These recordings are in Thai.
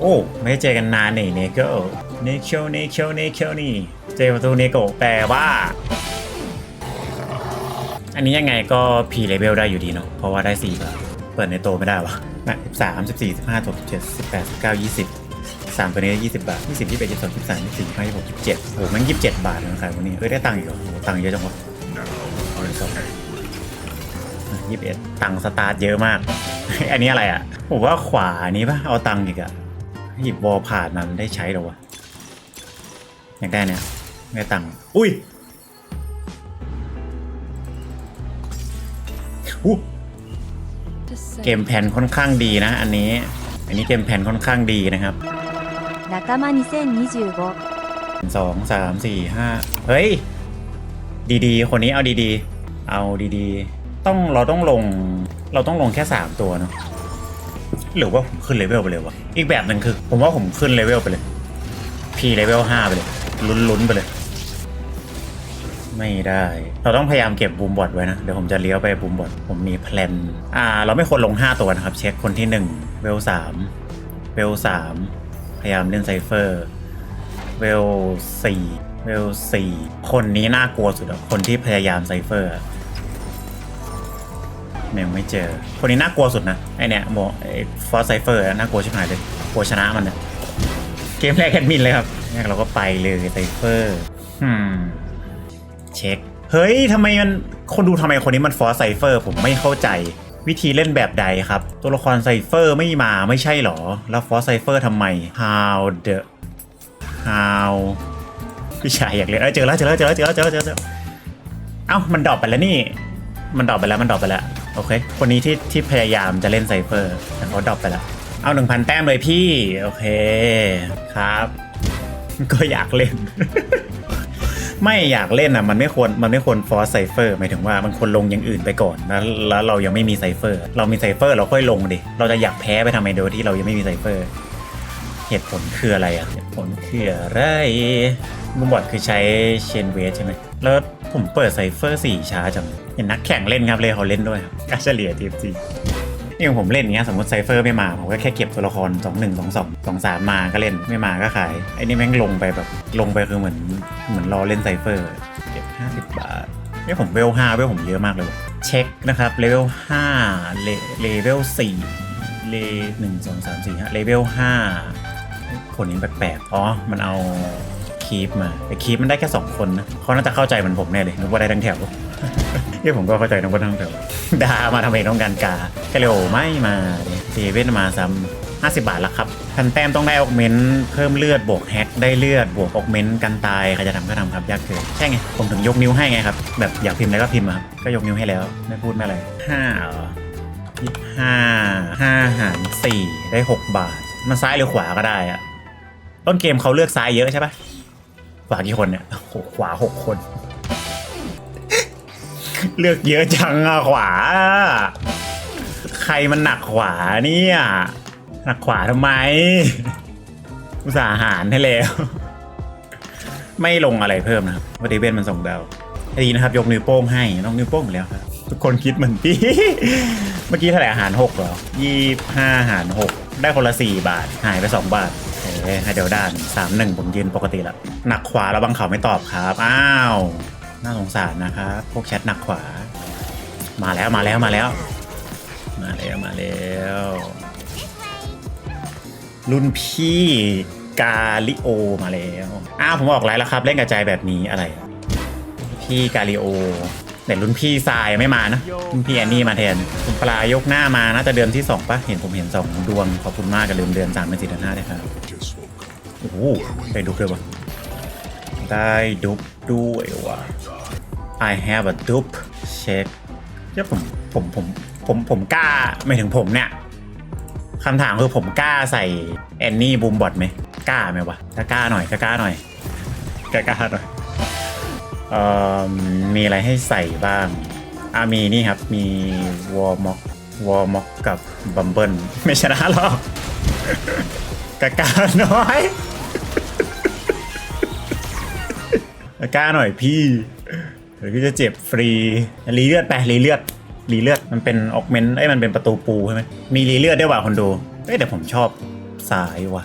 โอ้ ไม่ได้เจอกันนานนี่เนโกเนโกเนโกเนโกนี่ เจอประตูเนโกแปลว่า อันนี้ยังไงก็พีเลเวลได้อยู่ดีเนาะ เพราะว่าได้4บาทเปิดในโตไม่ได้วะนะ13 14 15 16 17 18 19 20 3ตัวนี้20บาท20 21 22 23 24 25 26 27โอ้โหแมัน27บาทนะขายวันนี้เอ้ยได้ตังค์อีกเหรอโอ้โหตังค์เยอะจังวะเอาเลยสองยี่สิบเอ็ดตังค์สตาร์ทเยอะมาก อันนี้อะไรอะผมว่าขวานี้ปะเอาตังค์อีกอะ หยิบวอลผ่านมันได้ใช้เหรอวะอยากได้เนี่ยไม่ได้ตังค์อุ้ยอู้เกมแผ่นค่อนข้างดีนะ อันนี้ อันนี้เกมแผ่นค่อนข้างดีนะครับ仲間2025สองสามสี่ห้าเฮ้ย ดีๆ คนนี้เอาดีๆ เอาดีๆ ต้องเราต้องลง เราต้องลงแค่สามตัวเนาะ หรือว่าผมขึ้นเลเวลไปเลยวะอีกแบบหนึ่งคือ ผมว่าผมขึ้นเลเวลไปเลย พีเลเวลห้าไปเลย ลุ้นๆไปเลย ไม่ได้ เราต้องพยายามเก็บบูมบอดไว้นะ เดี๋ยวผมจะเลี้ยวไปบูมบอดผมมีแพลน อ่า เราไม่ควรลง 5 ตัวนะครับ เช็คคนที่ 1 เวล3เวล3พยายามเล่นไซเฟอร์เวลสี่เวลสี่คนนี้น่ากลัวสุดอะคนที่พยายามไซเฟอร์ อะยังไม่เจอ คนนี้น่ากลัวสุดนะไอเนี่ยโมไอฟอสไซเฟอร์น่ากลัวชิบหายเลยกลัวชนะมันเนี่ยเกมแรกแอดมินเลยครับแรกเราก็ไปเลยไซเฟอร์ฮึมเช็ค เฮ้ยทำไมมันคนดูทำไมคนนี้มันฟอสไซเฟอร์ผมไม่เข้าใจวิธีเล่นแบบใดครับ ตัวละครไซเฟอร์ไม่มาไม่ใช่หรอ แล้วฟอสไซเฟอร์ทำไม how the how พี่ชายอยากเล่นเอ้ยเจอแล้วเจอแล้วเจอแล้วเจอแล้วเจอแล้วเจอแล้วเอ้ามันดรอปไปแล้วนี่ มันดรอปไปแล้วมันดรอปไปแล้ว โอเค คนนี้ที่ที่พยายามจะเล่นไซเฟอร์แต่เขาดรอปไปแล้ว เอาหนึ่งพันแต้มเลยพี่ โอเคครับ ก็อยากเล่น ไม่อยากเล่นอะ มันไม่ควรมันไม่ควรฟอร์ไซเฟอร์หมายถึงว่ามันควรลงอย่างอื่นไปก่อนแล้วแล้วเรายังไม่มีไซเฟอร์ เรามีไซเฟอร์เราค่อยลงดิเราจะอยากแพ้ไปทำไมโดยที่เรายังไม่มีไซเฟอร์เหตุผลคืออะไรอะเหตุผลคืออะไรมุมบอดคือใช้เชนเวสใช่ไหม แล้วผมเปิดไซเฟอร์สี่ช้าจังเห็นนักแข่งเล่นครับเลยเขาเล่นด้วยครับกาเฉลี่ยทีมจีนี่ของผมเล่นเงี้ยสมมติไซเฟอร์ไม่มา ผมก็แค่เก็บตัวละคร 2 1 2 2 2 3 มาก็เล่นไม่มาก็ขาย ไอ้นี่แม่งลงไปแบบลงไปคือเหมือนเหมือนรอเล่นไซเฟอร์เก็บ 50 บาทนี่ผมเวล5เวลผมเยอะมากเลย เช็คนะครับเลเวล5เลเลเวล4เลหนึ่งสองสามสี่ห้าเลเวลห้าคนนี้แปลกๆอ๋อมันเอา คีปมาแต่คีปมันได้แค่ 2 คนนะเขาน่าจะเข้าใจเหมือนผมแน่เลยนึกว่าได้ทั้งแถวที่ผมก็เข้าใจนึกว่าทั้งแถวดามาทำไมต้องการกาแคเรโอไม่มาเซเว่นมาซ้ำ50 บาทแล้วครับพันแต้มต้องได้ออกเมนต์เพิ่มเลือดบวกแฮกได้เลือดบวกออกเมนต์กันตายใครจะทำก็ทำครับยากเกินใช่ไง ผมถึงยกนิ้วให้ไงครับ แบบอยากพิมพ์อะไรก็พิมพ์ครับ ก็ยกนิ้วให้แล้ว ไม่พูดไม่อะไรห้าห้าห้าหารสี่ได้หกบาท มันซ้ายหรือขวาก็ได้อะต้นเกมเขาเลือกซ้ายเยอะใช่ปะ ขวากี่คนเนี่ยโหขวาหกคน เลือกเยอะจังอะขวา ใครมันหนักขวาเนี่ยหนักขวาทำไม อุตส่าห์หารให้แล้ว ไม่ลงอะไรเพิ่มนะครับวันดีเวนมันส่งดาวดีนะครับ ยกนิ้วโป้งให้น้องนิ้วโป้งแล้วครับทุกคนคิดเหมือนพี่ เมื่อกี้เท่าไหร่อาหารหกเหรอยี่ห้าอาหารหกได้คนละสี่บาท หายไปสองบาท ให้เดี๋ยวด้านสามหนึ่งผมยืนปกติละหนักขวาแล้วบางเขาไม่ตอบครับ อ้าว น่าสงสารนะครับพวกแชทหนักขวา มาแล้วมาแล้วมาแล้ว มาแล้วมาแล้วรุ่นพี่กาลิโอมาแล้วอ้าวผมออกไลน์แล้วครับ เล่นกระจายแบบนี้อะไร พี่กาลิโอแต่รุ่นพี่ทรายไม่มานะรุ่นพี่แอนนี่มาแทนคุณปลายกหน้ามาน่าจะเดือนที่ 2ปะเห็นผมเห็น 2 ดวงขอบคุณมากกับลืมเดือน3เป็นสี่เดือนห้าได้ครับ โอ้โหได้ดุบด้วยวะได้ดุบด้วยวะ I have a dup เช็คเดี๋ยวผมผมผมผมผมกล้าไม่ถึงผมเนี่ยคำถามคือผมกล้าใส่แอนนี่บูมบอทไหมกล้าไหมวะถ้ากล้าหน่อยถ้ากล้าหน่อยกล้ากล้าหน่อยเอ่อมีอะไรให้ใส่บ้างอ่ามีนี่ครับมีวอร์ม็อกวอร์ม็อกกับบัมเบิลไม่ชนะหรอกกล้าก้าน้อย กล้าหน่อยพี่เดี๋ยวพี่จะเจ็บฟรีรีเลือดไปรีเลือดรีเลือดมันเป็นออกเมนต์ไอ้มันเป็นประตูปูใช่ไหมมีรีเลือดได้วยว่ะคนดูเอ้แต่ผมชอบสายว่ะ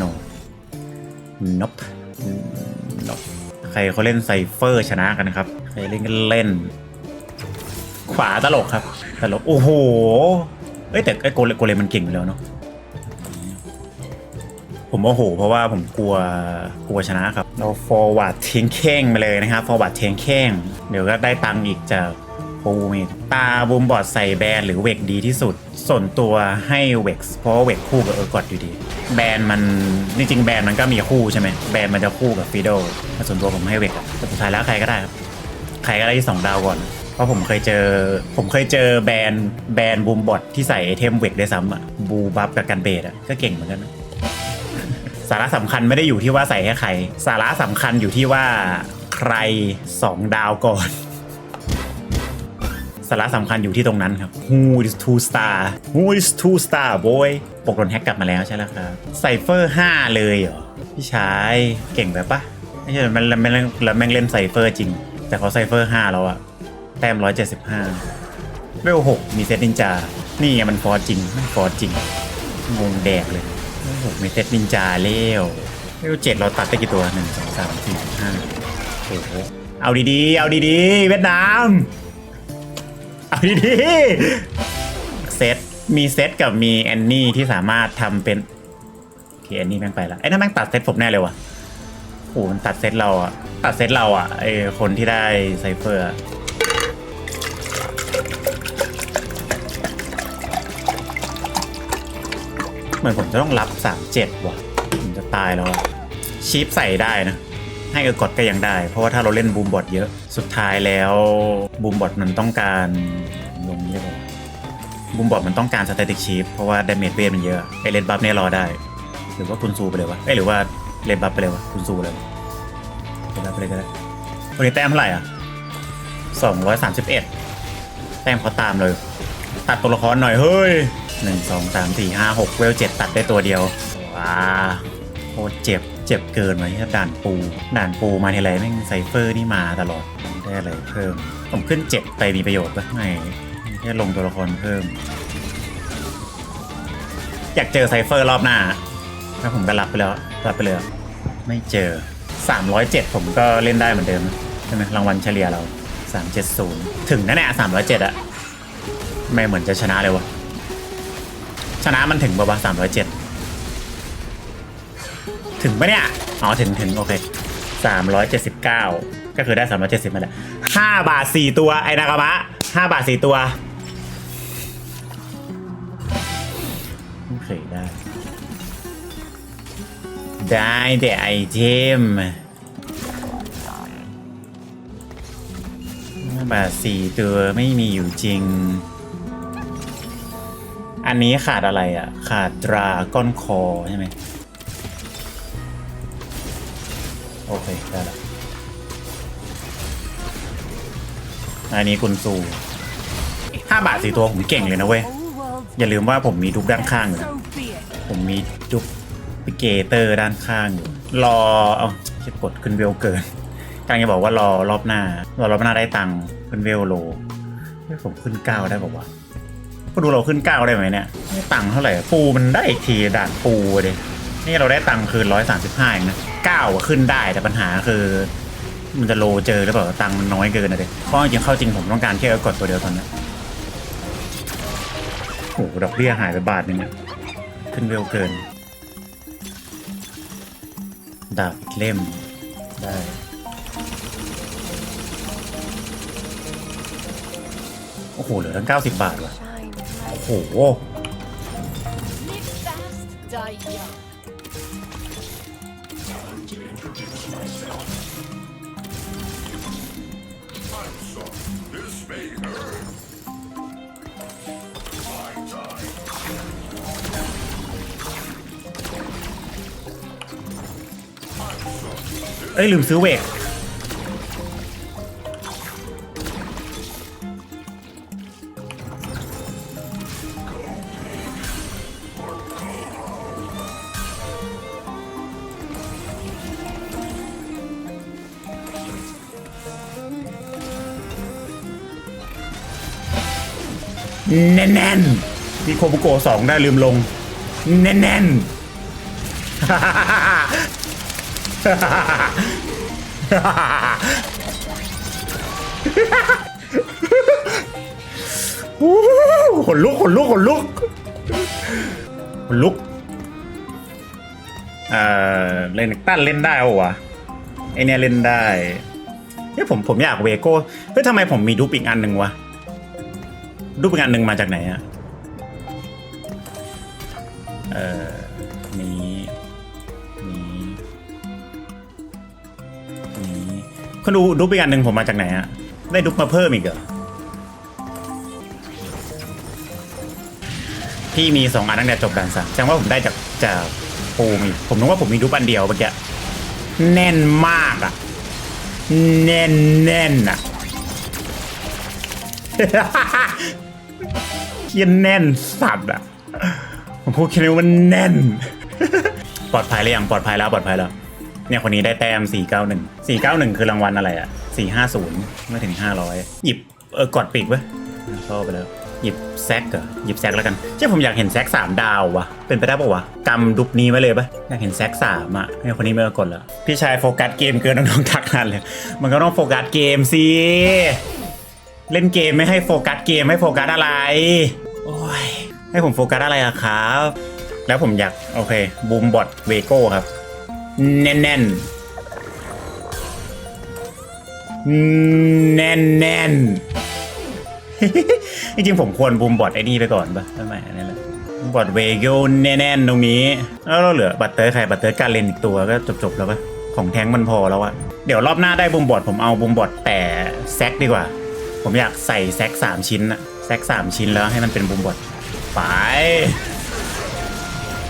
no nope nope ใครเขาเล่นไซเฟอร์ชนะกันครับ ใครเล่นก็เล่น ขวาตลกครับ ตลก โอ้โหเอ้แต่ไอ้โกเลโกเลมันเก่งอยู่แล้วเนาะ ผมโมโหเพราะว่าผมกลัวกลัวชนะครับ เรา forward เทงเข่งไปเลยนะครับ forward เทงเข่งเดี๋ยวก็ได้ตังค์อีกจากปูมีตาบูมบอดใส่แบนหรือเวกดีที่สุด ส่วนตัวให้เวกเพราะเวกคู่กับเออร์กอดอยู่ดี แบนมันจริงๆแบนมันก็มีคู่ใช่ไหมแบนมันจะคู่กับฟีโดแต่ส่วนตัวผมให้เวกแต่สุดท้ายแล้วใครก็ได้ครับใครก็ได้ที่สองดาวก่อนเพราะผมเคยเจอ ผมเคยเจอแบรนด์แบรนด์บูมบอทที่ใส่ไอเทมเวกได้ซ้ำอะบูบัฟกับกันเบดอะก็เก่งเหมือนกันนะ สาระสำคัญไม่ได้อยู่ที่ว่าใส่ให้ใคร สาระสำคัญอยู่ที่ว่าใครสองดาวก่อน สาระสำคัญอยู่ที่ตรงนั้นครับ Who is two star Who is two star boy ปกโดนแฮกกลับมาแล้วใช่แล้วครับไซเฟอร์5เลยเหรอ พี่ชายเก่งไปปะไม่ใช่มันมันมันแล้วแม่งเล่นไซเฟอร์จริง แต่เขาไซเฟอร์5แล้วอะแต้ม175เวล6มีเซตนินจา นี่ไงมันฟอร์จริงมันฟอร์จริง งงแดกเลย เวล6มีเซตนินจาเล้วเวล7เราตัดได้กี่ตัว1 2 3 4 5โอ้โหเอาดีๆ เอาดีๆ เวียดนาม เอาดีๆ เซต มีเซตกับมีแอนนี่ที่สามารถทำเป็นโอเคแอนนี่แม่งไปละไอ้นั่นแม่งตัดเซตผมแน่เลยว่ะโอ้โหมันตัดเซตเราอะตัดเซตเราอะไอคนที่ได้ไซเฟอร์ มือนผมจะต้องรับสามเจ็ดว่ะ ผมจะตายแล้วอะชีฟใส่ได้นะ ให้เออกดก็ยังได้ เพราะว่าถ้าเราเล่นบูมบอทเยอะ สุดท้ายแล้วบูมบอทมันต้องการลงนี้ได้ป่าบูมบอทมันต้องการสเตติกชีฟเพราะว่าดาเมจเวทมันเยอะไอเลนบัฟเนี่ยรอได้ หรือว่าคุณซูไปเลยวะเอ้หรือว่าเลนบัฟไปเลยวะคุณซูเลยวะเลนบัฟไปเลยก็ได้วันนี้แต้มเท่าไหร่อะสองร้อยสามสิบเอ็ดแต้มเขาตามเลย ตัดตัวละครหน่อยเฮ้ย หนึ่งสองสามสี่ห้าหกเวลเจ็ดตัดได้ตัวเดียว ว้าโคตรเจ็บ เจ็บเกินไว้ที่ด่านปู ด่านปูมาทีไรแม่งไซเฟอร์นี่มาตลอดได้อะไรเพิ่ม ผมขึ้นเจ็ดไปมีประโยชน์ปะไม่แค่ลงตัวละครเพิ่ม อยากเจอไซเฟอร์รอบหน้าถ้าผมก็รับไปแล้วรับไปเลย ไม่เจอ 307 ผมก็เล่นได้เหมือนเดิมใช่ไหมรางวัลเฉลี่ยเรา 370 ถึงนั่นแหละ307อะไม่เหมือนจะชนะเลยวะ ชนะมันถึงป่าวะ307ถึงปะเนี่ย อ๋อ ถึงถึงโอเค379ก็คือได้370มาแล้วหละ5บาท4ตัว ไอ้นากามะ5บาท4ตัวโอเคได้ ได้แต่ไอเทมห้าบาทสี่ตัวไม่มีอยู่จริง อันนี้ขาดอะไรอะ ขาดดราก้อนคอใช่ไหมโอเค ได้แล้วอันนี้คุณซูห้าบาทสี่ตัวผมเก่งเลยนะเว้ย อย่าลืมว่าผมมีทุกด้านข้างอยู่นะผมมีจุกปิเกเตอร์ด้านข้างอยู่รอ เอาจะกดขึ้นเวลเกินกำลังจะบอกว่ารอรอบหน้ารอรอบหน้าได้ตังค์ขึ้นเวลโลผมขึ้นเก้าได้บอกว่า ก็ดูเราขึ้นเก้าได้ไหมเนี่ยได้ตังค์เท่าไหร่ ปูมันได้อีกทีด่านปูเลยนี่เราได้ตังค์คืนร้อยสามสิบห้าเองนะเก้าขึ้นได้แต่ปัญหาคือ มันจะโลเจอหรือเปล่าตังค์มันน้อยเกินนะเด็กเพราะจริงเข้าจริงผมต้องการแค่กดตัวเดียวตอนนี้โอ้โหดอกเบี้ยหายไปบาทนึงเนี่ยขึ้นเร็วเกิน ดาบเล่มได้โอ้โหเหลือตั้ง90 บาทว่ะ หเอ้ยลืมซื้อเวก แน่นๆมีโคบุโกะสองได้ลืมลง แน่นๆอู้หูขนลุกขนลุกขนลุกขนลุกเอ่อเล่นตั้นเล่นได้เหรอวะไอเนี่ยเล่นได้เฮ้ยผมผมอยากเวโก้เฮ้ยทำไมผมมีดูปอีกอันหนึ่งวะ ดูปอีกอันหนึ่งมาจากไหนอะเอ่อนี้นี้นี้คุณดูดูปอีกอันหนึ่งผมมาจากไหนอะได้ดูปมาเพิ่มอีกเหรอพี่มีสองอันตั้งแต่จบดันซะแสดงว่าผมได้จากจากปูมีผมนึกว่าผมมีดูปอันเดียวเมื่อกี้แน่นมากอะแน่นแน่นอะ เคียนแน่นสัตว์อะผมพูดแค่นี้ว่าแน่น ปลอดภัยหรือยังปลอดภัยแล้วปลอดภัยแล้ว เนี่ยคนนี้ได้แต้ม 491 491 คือรางวัลอะไรอะ 450 ไม่ถึง 500 หยิบเออกดปีกไว้ยเข้าไปแล้ว หยิบแซกเหรอหยิบแซกแล้วกันเจ้าผมอยากเห็นแซกสามดาววะเป็นไปได้ปะวะกำดุบนี้ไว้เลยปะอยากเห็นแซกสามอะเนี่ยคนนี้ไม่อากดแล้ว พี่ชายโฟกัสเกมเกินน้องๆทักนั่นเลย มันก็ต้องโฟกัสเกมสิ เล่นเกมไม่ให้โฟกัสเกมให้โฟกัสอะไร โอ้ย ให้ผมโฟกัสอะไรอะครับ แล้วผมอยาก โอเค บูมบอทเวโก้ครับ แน่นแน่นแน่นแน่นจริงๆผมควรบูมบอทไอ้นี่ไปก่อนปะทำไมอันนี้แหละบูมบอทเวโก้แน่นๆตรงนี้ แล้วเราเหลือบัตเตอร์ใครบัตเตอร์การเล่นอีกตัวก็จบๆแล้วปะของแท้งมันพอแล้วอะเดี๋ยวรอบหน้าได้บูมบอทผมเอาบูมบอทแต่แซกดีกว่า ผมอยากใส่แซกสามชิ้นอะแซกสามชิ้นแล้วให้มันเป็นบูมบอทไป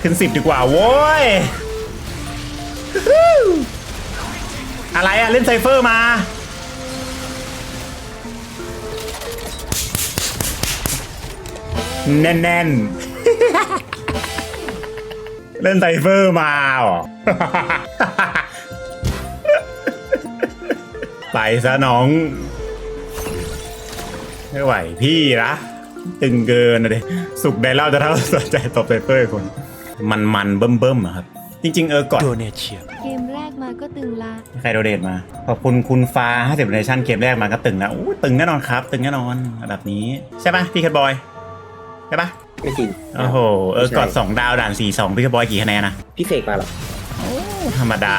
ขึ้นสิบดีกว่าโว้ย อะไรอะเล่นไซเฟอร์มาแน่นๆ เล่นไซเฟอร์มาหรอ ไปซะน้อง ไม่ไหวพี่นะตึงเกินนะดิสุกได้เล่าจะเท่าสนใจตบไซเฟอร์คนมันมันๆเบิ่มเบิ่มๆอะครับ จริง ๆ เออก่อนเกมแรกมาก็ตึงละใครโดเดทมา ขอบคุณคุณฟ้า50เนชั่นเกมแรกมาก็ตึงนะอู้ตึงแน่นอนครับ ตึงแน่นอนระดับนี้ ใช่ปะพี่แคทบอย ใช่ปะไม่จริงโอ้โหเออกอด2ดาวด่าน4 2พี่แคทบอยกี่คะแนนนะพี่เสกมาเหรอธรรมดา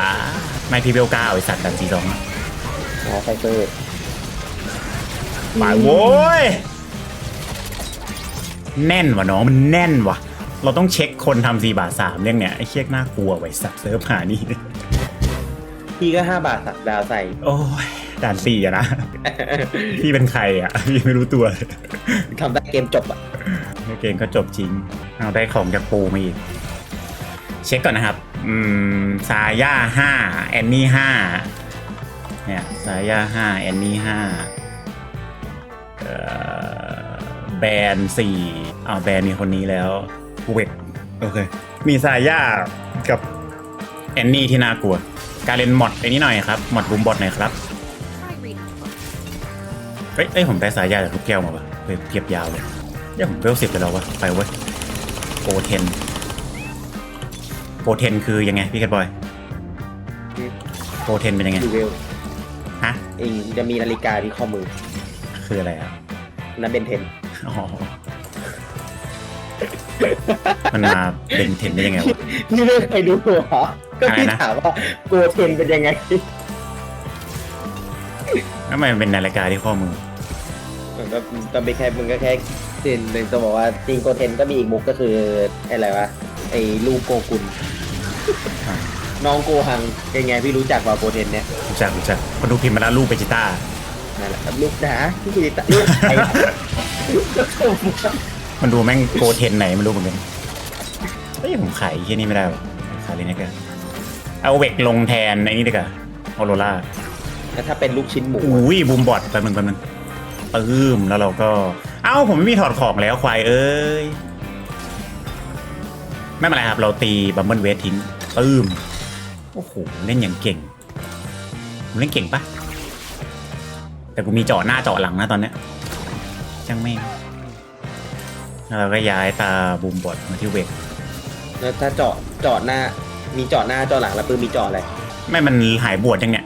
ไม่พี่เบลก้าไอสัตว์ด่าน4 2อะอ๋อไฟเฟอร์ ไปโว้ย แน่นว่ะน้องมันแน่นว่ะ เราต้องเช็คคนทำ4บาท3เรื่องเนี้ยไอ้เชี่ยน่ากลัวไว้สัตว์เซิร์ฟหานี่ พี่ก็ห้าบาทสักดาวใส่ โอ้ยด่านสี่อะนะ พี่เป็นใครอะพี่ไม่รู้ตัวเลยทำได้เกมจบอะ เกมก็จบจริง เอาได้ของจากปูมาอีก เช็คก่อนนะครับ อืมซาย่าห้าแอนนี่ห้าเนี่ยซาย่าห้าแอนนี่ห้าเอ่อ แบรนด์สี่อ้าวแบรนด์มีคนนี้แล้วเวกโอเค มีซาย่ากับแอนนี่ที่น่ากลัว การเล่นมอดไอ้นี้หน่อยครับมอดบูมบอทหน่อยครับเฮ้ยเอ้ยผมได้สายยาจากลูกแก้วมาปะเฮ้ยเทียบยาวเลยเดี๋ยวผมเวลสิบไปแล้ววะไปเว้ยโกเทนโกเทนคือยังไงพี่แคทบอยโกเทนเป็นยังไง ดูเวลฮะ เองจะมีนาฬิกาที่ข้อมือ คืออะไรอะนั่นเป็นเทนอ๋อมันมาเป็นเทนได้ยังไงวะ นี่ไม่เคยดูเหรอ ก็พี่อะไรนะ ถามว่าโกเทนเป็นยังไง ทำไมมันเป็นนาฬิกาที่ข้อมือมันก็ก็ไม่แค่มึงก็แค่เทนหนึ่งจะบอกว่าจริงโกเทนก็มีอีกมุกก็คืออะไรวะไอ้ลูกโกกุลอ่า น้องโกหังเป็นไงพี่รู้จักว่าโกเทนเนี่ยรู้จักรู้จักคนดูพิมพ์มาแล้วรูปเบจิต้า นั่นแหละครับลูกนะพี่กิตาลูกใครมันดูแม่งโกเทนไหนไม่รู้เหมือนกันเฮ้ยผมขายที่นี่ไม่ได้หรอขายเลยนะกันเอาเวกลงแทนไอ้นี่ดีกว่าออโรล่าแล้วถ้าเป็นลูกชิ้นหมูอุ้ยบูมบอดแป๊บนึงแป๊บนึงปื้มแล้วเราก็ เอ้าผมไม่มีถอดของแล้วควายเอ้ยไม่เป็นไรครับเราตีบัมเบิลเวททิ้งปื้มโอ้โหเล่นอย่างเก่งผมเล่นเก่งปะ แต่กูมีเจาะหน้าเจาะหลังนะตอนเนี้ยจังไม่งแล้วเราก็ย้ายตาบูมบอดมาที่เวกแล้วถ้าเจาะเจาะหน้า มีเจาะหน้าเจาะหลังแล้วปืนมีเจาะอะไร ไม่มันหายบวชยังเนี่ย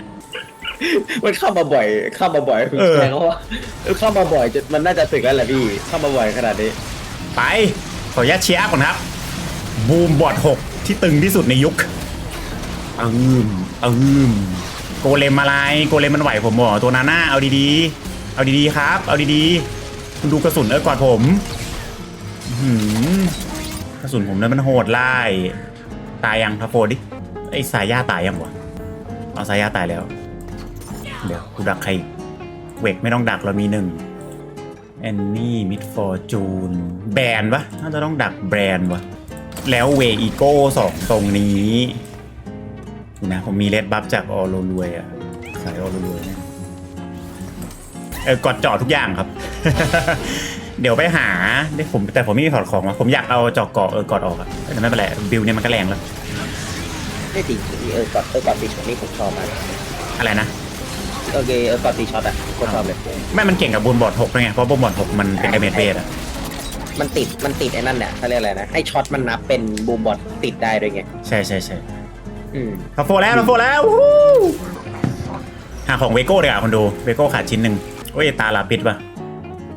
มันเข้ามาบ่อย เข้ามาบ่อยเออ แสดงว่าเออเข้ามาบ่อยจนมันน่าจะถึงแล้วแหละพี่ เข้ามาบ่อยขนาดนี้ ไป ขออนุญาตเชียร์ก่อนครับ บูมบอดหกที่ตึงที่สุดในยุคอืมอืม โกเลมอะไรโกเลมมันไหวผมเหรอตัวนาน่าเอาดีๆ เอาดีๆครับ เอาดีๆคุณดูกระสุนเออกอดผมหืกระสุนผมเนั้นมันโหดไล่ตายยังทัฟโฟดิไอสายยาตายยังวะเอาสายยาตายแล้ว เดี๋ยวกูดักใครเวกไม่ต้องดักเรามีหนึ่งแอนนี่มิดฟอร์จูนแบรนด์ปะน่าจะต้องดักแบรนด์วะแล้วเวอีโก้สองตรงนี้ นะ ผมมีเลดบัฟจากออโรรวยอะสายออโรรวยเนี่ยเออกดเจาะทุกอย่างครับ เดี๋ยวไปหาเดี๋ยวผมแต่ผมไม่มีถอดของวะผมอยากเอาเจาะเกาะเออกดออกอะแต่ไม่เป็นไรบิลเนี่ยมันก็แรงแล้วไม่จริงเออกอดเออกอดตีช็อตนี่ผมชอบมากอะไรนะโอเคเออกอดตีช็อตอะผมชอบเลยไม่มันเก่งกับบูนบอร์ดหกด้วยไงเพราะบูนบอร์ดหกมันเป็นไอเมดเบสอะมันติดมันติดไอ้นั่นเนี่ยเขาเรียกอะไรนะไอ้ช็อตมันนับเป็นบูมบอทติดได้ด้วยไงใช่ใช่ใช่อืม เราโฟแล้วเราโฟแล้ววู้หาของเวโก้ดีกว่าคนดูเวโก้ขาดชิ้นหนึ่งโอ้ยตาลาปิดปะ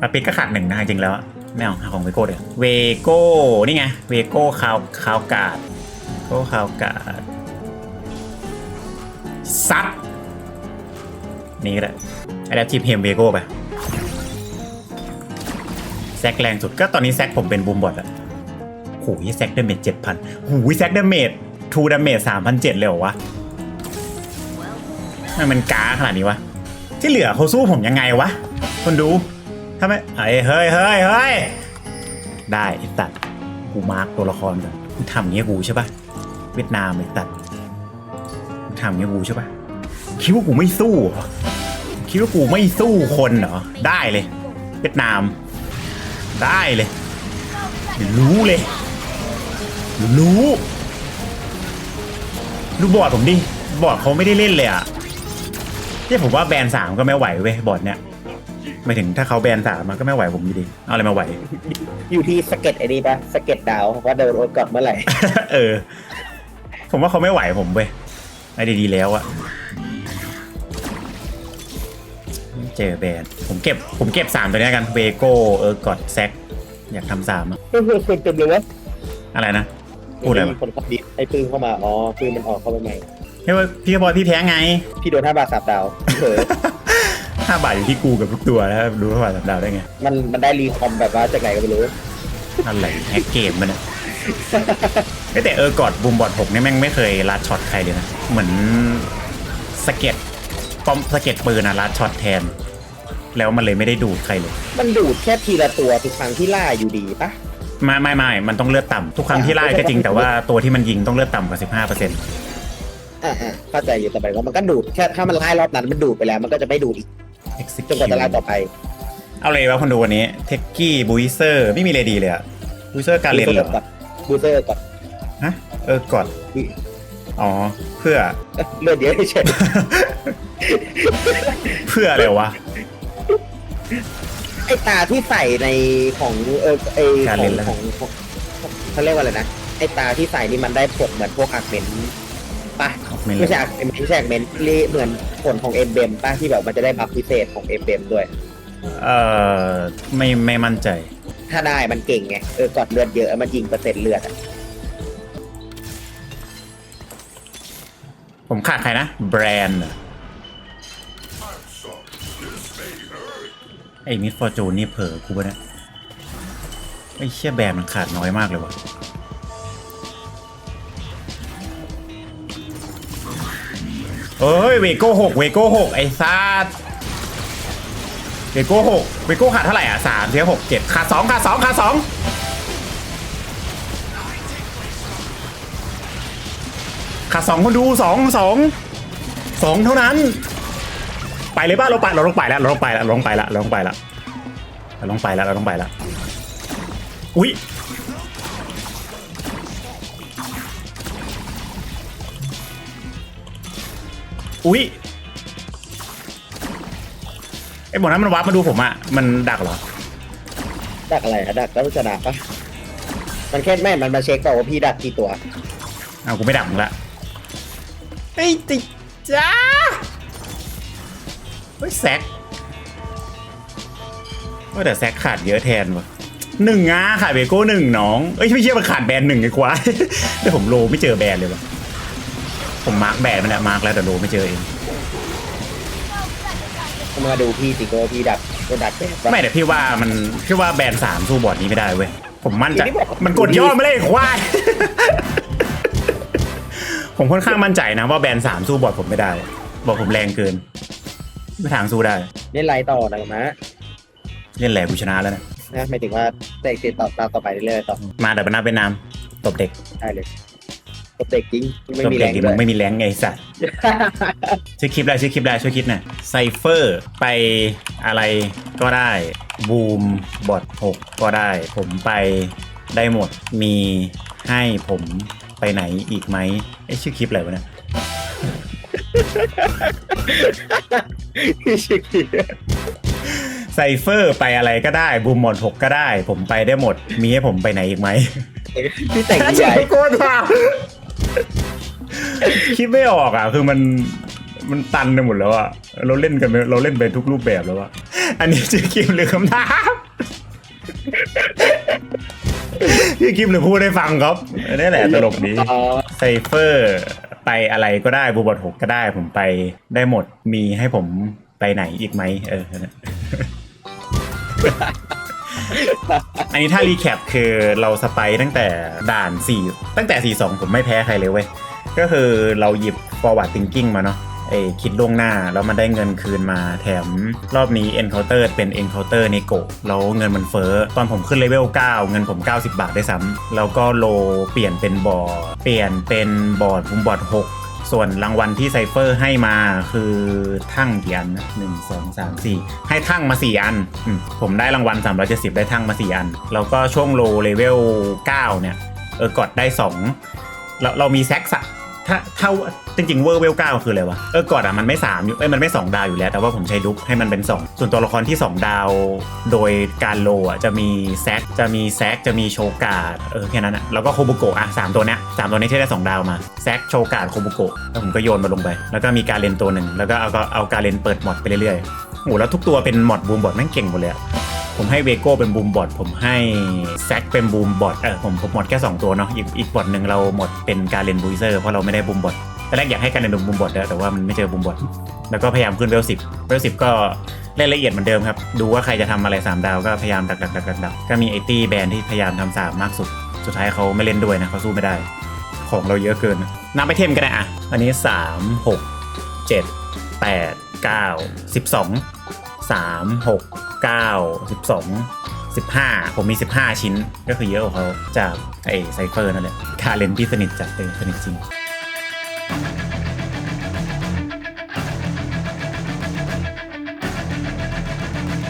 ลาปิดก็ขาดหนึ่งนะจริงแล้วไม่เอาหาของเวโก้เดี๋ยวเวโก้นี่ไงเวโก้คาวคาวกาดโก้คาวกาดซัดนี่ก็ได้ไอ้แล้วทีมเฮมเวโก้ไปแซกแรงสุดก็ตอนนี้แซกผมเป็นบูมบอทอะโหยแซกเดเมจเจ็ดพันโหยแซกเดเมจ ทูดาเมจสามพันเจ็ดเลยเหรอวะทำไมมันกาขนาดนี้วะ ที่เหลือเขาสู้ผมยังไงวะ คนดูทำไมเฮ้เฮ้ยเฮ้ยเฮ้ยได้ไอ้ตัดกูมาร์กตัวละครก่อนกูทำอย่างเงี้ยกูใช่ปะเวียดนามไอ้ตัดกูทำอย่างเงี้ยกูใช่ปะคิดว่ากูไม่สู้เหรอคิดว่ากูไม่สู้คนเหรอได้เลย เวียดนาม ได้เลย รู้เลย รู้ ดูบอร์ดผมดิ บอร์ดเขาไม่ได้เล่นเลยอะที่ผมว่าแบนสามก็ไม่ไหวเว้ยบอร์ดเนี่ยไม่ถึงถ้าเขาแบนสามมันก็ไม่ไหวผมอยู่ดี เอาอะไรมาไหว อยู่ที่สเก็ตไอ้นี่ปะสเก็ตดาวว่าโดนโอนกอดเมื่อไหร่ เออ ผมว่าเขาไม่ไหวผมเว้ยไอ้ดีๆแล้วอะเจอแบนผมเก็บ ผมเก็บสามตัวเนี้ยกันเวโก้เออกอดแซกอยากทำสามอะเพื่อนคนเต็มเลยวะอะไรนะ พูดอะไรวะ มีคนขับดิสไอ้ปืนเข้ามา อ๋อปืนมันออกเข้าไปใหม่ เฮ้ยพี่บอยพี่แพ้ไง พี่โดนห้าบาทสามดาวเผลอห้าบาทอยู่ที่กูกับทุกตัวแล้วรู้ว่าบาทสามดาวได้ไงมันมันได้รีคอมแบบว่าจากไหนก็ไม่รู้ อะไรแฮกเกมมันอะเอ้ยแต่เออกอดบูมบอดหกเนี่ยแม่งไม่เคยลัดช็อตใครเลยนะเหมือนสเก็ตปอมสเก็ตปืนอะลัดช็อตแทน แล้วมันเลยไม่ได้ดูดใครเลย มันดูดแค่ทีละตัวทุกครั้งที่ล่าอยู่ดีปะ ไม่ไม่ไม่มันต้องเลือดต่ำทุกครั้งที่ไล่ก็จริงแต่ว่าตัวที่มันยิงต้องเลือดต่ำกว่าสิบห้าเปอร์เซ็นต์อ่าอ่าเข้าใจอยู่แต่หมายว่ามันก็ดูดแค่ถ้ามันไล่รอบนั้นมันดูดไปแล้ว มันก็จะไม่ดูดอีกจนกว่าจะไล่ต่อไป เอาเลยวะคนดูวันนี้เทคกี้บูเซอร์ไม่มีเลยดีเลยอะบูเซอร์การเล่นเหรอบูเซอร์ก่อนฮะเออกอดอ๋อเพื่อเลือดเยอะเฉยเพื่ออะไรวะ ไอตาที่ใส่ในของเออไอการขเล่องนแล้ว ของของเขาเรียกว่าอะไรนะไอตาที่ใส่นี่มันได้ผลเหมือนพวกอักเมนปะไม่ไม่เลยใช่อักเมนไม่ใช่อักเมนรีเหมือนผลของเอ็มเบมปะที่แบบมันจะได้บัฟพิเศษของเอ็มเบมด้วย เออไม่ไม่มั่นใจ ถ้าได้มันเก่งไงเออกอดเลือดเยอะมันยิงเปอร์เซ็นต์เลือดอะผมขาดใครนะ แบรนด์เหรอ ไอ้มิดฟอร์จูนนี่เผลอกูปะเนี่ยไอ้เชี่ยแบรนด์มันขาดน้อยมากเลยวะเอ้ยเวโก้หกเวโก้หกไอ้ซาดเวโก้หกเวโก้ขาดเท่าไหร่อะสามเทียหกเจ็ดขาดสองขาดสองขาดสองขาดสองคนดูสองสองสองเท่านั้น ไปเลยป่ะเราไปเราต้องไปแล้วเราต้องไปแล้วเราต้องไปแล้วเราต้องไปแล้วเราต้องไปแล้วเราต้องไปแล้วอุ้ยอุ้ยไอ้หมอนั้นมันวาร์ปมาดูผมอะมันดักเหรอดักอะไรอะดักก็ชนะปะมันแค่ไม่มันมาเช็คก่อนว่าพี่ดักกี่ตัวเอากูไม่ดับมึงละไอ้ติจ้า เฮ้ยแซกว่าแต่แซกขาดเยอะแทนวะหนึ่งอะขาดเบโก้หนึ่งน้องเอ้ยไม่เชื่อมันขาดแบรนด์หนึ่งไอ้ควายแต่ผมโลไม่เจอแบรนด์เลยวะผมมาร์กแบรนด์มันแหละมาร์กแล้วแต่โลไม่เจอเองมาดูพี่สิโก้พี่ดักก็ดักแค่ปะไม่แต่พี่ว่ามันพี่ว่าแบรนด์สามสู้บอร์ดนี้ไม่ได้เว้ยผมมั่นใจพี่บอกมันกดยอดไม่เลยไอ้ควาย ผมค่อนข้างมั่นใจนะว่าแบรนด์สามสู้บอร์ดผมไม่ได้ บอกผมแรงเกิน ไม่ทางสู้ได้ เล่นไรต่อดังนะเล่นแหลกกูชนะแล้วนะ นะหมายถึงว่าเตะติดต่อตามต่อไปเรื่อยๆต่อมาแต่บรรดาเวียดนามตบเด็กได้เลยตบเด็กจริงไม่ตบมีแรเด็กงดิด้มึวยงไม่มีแรงไงไอ้สัตว์ชื่อคลิปได้ชื่อคลิปได้ช่วยคิดหน่อยไซเฟอร์ไปอะไรก็ได้บูมบอทหกก็ได้ ผมไปได้หมดมีให้ผมไปไหนอีกไหมไอยชื่อคลิปอะไรวะเนี่ยชื่อคิด ไซเฟอร์ไปอะไรก็ได้ บูมหมดหกก็ได้ ผมไปได้หมด มีให้ผมไปไหนอีกไหมพี่แต่งใหญ่โคตรว่าคิดไม่ออกอะ คือมันมันตันไปหมดแล้วอะ เราเล่นกันไปเราเล่นไปทุกรูปแบบแล้วอะ อันนี้ชื่อคลิปหรือคำถามชื่อคลิปหรือพูดให้ฟังครับอันนี้แหละตลกดีอ๋อไซเฟอร์ ไปอะไรก็ได้บูบอทหกก็ได้ผมไปได้หมดมีให้ผมไปไหนอีกไหมเออ อันนี้ถ้ารีแคปคือเราสไปร์ตั้งแต่ด่าน 4 ตั้งแต่ 4 2 ผมไม่แพ้ใครเลยเว้ย ก็คือเราหยิบ forward thinking มาเนาะ ไอ้คิดล่วงหน้าแล้วมันได้เงินคืนมาแถมรอบนี้ encounter เป็น encounter ในโกะแล้วเงินมันเฟ้อ ตอนผมขึ้นเลเวล 9 เงินผม 90 บาทได้ซ้ำแล้วก็โลเปลี่ยนเป็นบอร์ดเปลี่ยนเป็นบอร์ดบุมบอร์ด6ส่วนรางวัลที่ไซเฟอร์ให้มาคือทั่งกี่อันนะหนึ่งสองสามสี่ให้ทั่งมา4อัน ผมได้รางวัล370ได้ทั่งมา4อัน แล้วก็ช่วงโลเลเวล9เนี่ย เออกดได้2เราเรามีแซกสะ ถ้าเท่าจริงๆเวอร์เวลเก้าคืออะไรวะเออกดอะมันไม่3อยู่เอ้ยมันไม่2ดาวอยู่แล้ว แต่ว่าผมใช้ดุ๊กให้มันเป็น 2 ส่วนตัวละครที่ 2 ดาว โดยการโลอะจะมีแซกจะมีแซกจะมีโชกาดเออแค่นั้นอะแล้วก็โคบุโกะอะสามตัวเนี้ยสามตัวนี้ที่ได้ 2 ดาวมาแซกโชกาดโคบุโกะแล้วผมก็โยนมาลงไป แล้วก็มีการเลนตัวหนึ่งแล้วก็เอาก็เอาการเลนเปิดหมดไปเรื่อยๆโอ้โหแล้วทุกตัวเป็นหมดบูมบอดแม่งเก่งหมดเลยอะ ผมให้เวโก้เป็นบูมบอทผมให้แซกเป็นบูมบอทเออผมผมหมดแค่ 2 ตัวเนาะอีกอีกบอทหนึ่งเราหมดเป็นการเลนบูเซอร์เพราะเราไม่ได้บูมบอทตอนแรกอยากให้การเลนบูมบอด้วแต่ว่ามันไม่เจอบูมบอทแล้วก็พยายามขึ้นเวลสิบเวลสิบก็เล่นละเอียดเหมือนเดิมครับ ดูว่าใครจะทำอะไร 3 ดาวก็พยายามดักดักดักดักดักก็มีไอตี้แบรนด์ที่พยายามทำสามมากสุด สุดท้ายเขาไม่เล่นด้วยนะเขาสู้ไม่ได้ ของเราเยอะเกินนับไปเทมก็ได้อะอันนี้ 3 6 7 8 9 12 3 6 9 12 15 ผมมี 15 ชิ้นก็คือเยอะกว่าเขาจากไอไซเฟอร์นั่นแหละคาเลนที่สนิทจัดเลยสนิทจริง